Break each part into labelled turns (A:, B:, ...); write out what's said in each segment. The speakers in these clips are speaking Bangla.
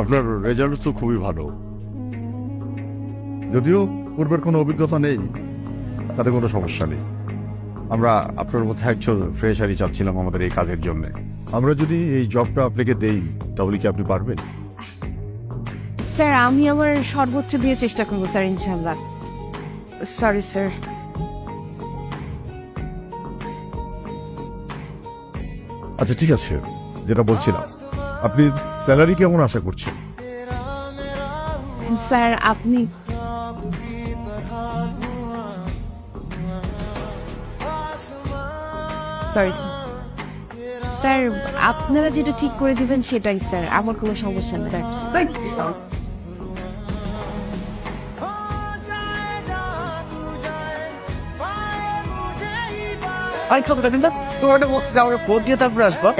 A: আপনার রেজাল্ট তো খুবই ভালো। যদিও পূর্বের কোনো অভিজ্ঞতা নেই তাতে কোনো সমস্যা নেই। আমরা আপনার মধ্যে একজন ফ্রেশারি চাচ্ছিলাম আমাদের এই কাজের জন্য। আমরা যদি এই জবটা আপনাকে দেই তাহলে কি আপনি পারবেন?
B: স্যার আমি আমার সর্বোচ্চ দিয়ে চেষ্টা করব স্যার ইনশাল্লাহ সরি স্যার
A: আচ্ছা ঠিক আছে যেটা বলছিলাম। আপনি স্যালারি কেমন আশা করছেন?
B: স্যার আপনি? সরি স্যার স্যার আপনারা যেটা ঠিক করে দিবেন সেটাই স্যার আমার কোনো সমস্যা নেই স্যার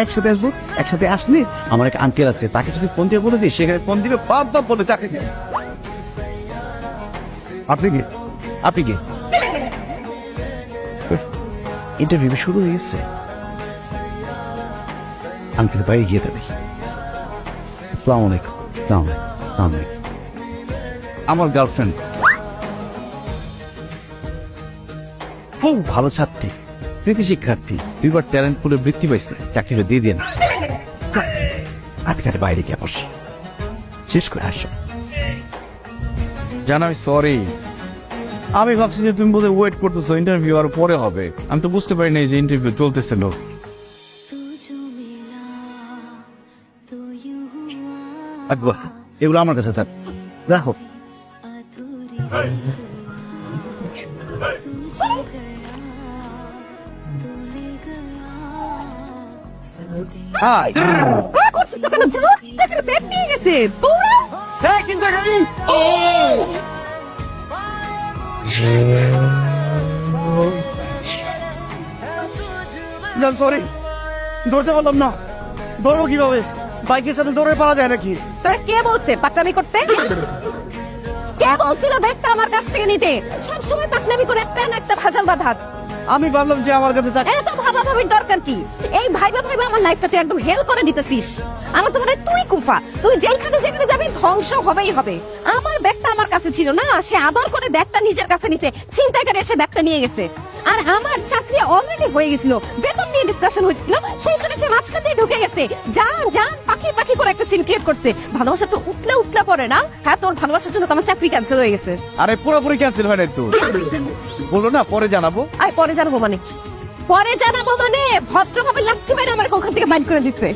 C: একসাথে আমার আঙ্কেল আছে, তাকে যদি ফোন দিয়ে বলে সেখানে ফোন দিবে বলে আপনি ইন্টারভিউ শুরু হয়ে গেছে। আঙ্কেল বাইরে গিয়ে দেবে আসসালামু আমার গার্লফ্রেন্ড খুব ভালো ছাত্রী। কৃতি শিক্ষার্থী দুইবার ট্যালেন্ট পুলে বৃত্তি পাইছে চাকরিটা দিয়ে দিয়ে না তার বাইরে গিয়ে বসি। শেষ করে আসো। জানো আমি সরি আমি ভাবছি যে তুমি বোধহয় ওয়েট করতেছো ইন্টারভিউ আর পরে হবে। আমি তো বুঝতে পারি না যে ইন্টারভিউ
D: চলতেছে লোক
C: আকবর এগুলো আমার কাছে থাক। রাখো। সরি ধরতে পারলাম না। ধরবো কীভাবে? বাইকের সাথে দৌড়ে পারা যায় নাকি?
B: তোরা কে বলছে? পাকনামি করতে? কে বলছিল ব্যাগটা আমার কাছ থেকে নিতে? সব সময় পাকনামি করে একটা না একটা ভাজাল বাধাত
C: আমি ভাবলাম যে আমার কাছে থাক
B: এত ভাবা ভাবির দরকার কি? এই ভাইবা ভাইবা আমার লাইফটা তুই একদম হেল করে দিতেছিস। আমার তো মনে হয় তুই কুফা। তুই যেখানে যেখানে যাবি ধ্বংস হবেই হবে। আমার ব্যাগটা আমার কাছে ছিল না, সে আদর করে ব্যাগটা নিজের কাছে নিতে করে এসে ব্যাগটা নিয়ে গেছে। আর আমার চাকরি অলরেডি হয়ে গেছিল। বেতন নিয়ে ডিসকাশন হচ্ছিল সেইখানে সে মাঝখান দিয়ে ঢুকে গেছে। যান যান পাখি পাখি করে একটা সিন ক্রিয়েট করছে। ভালোবাসা তো উতলে উতলে পড়ে না? হ্যাঁ তোর ভালোবাসার জন্য তো আমার চাকরি ক্যান্সেল হয়ে গেছে।
C: আরে পুরোপুরি ক্যান্সেল হয় নাই তো? বলো না পরে জানাব।
B: আয় পরে জানাব মানে? পরে জানাব মানে? ভদ্রভাবে লাগতে পারে আমার ওখান থেকে বাইর করে দিচ্ছে।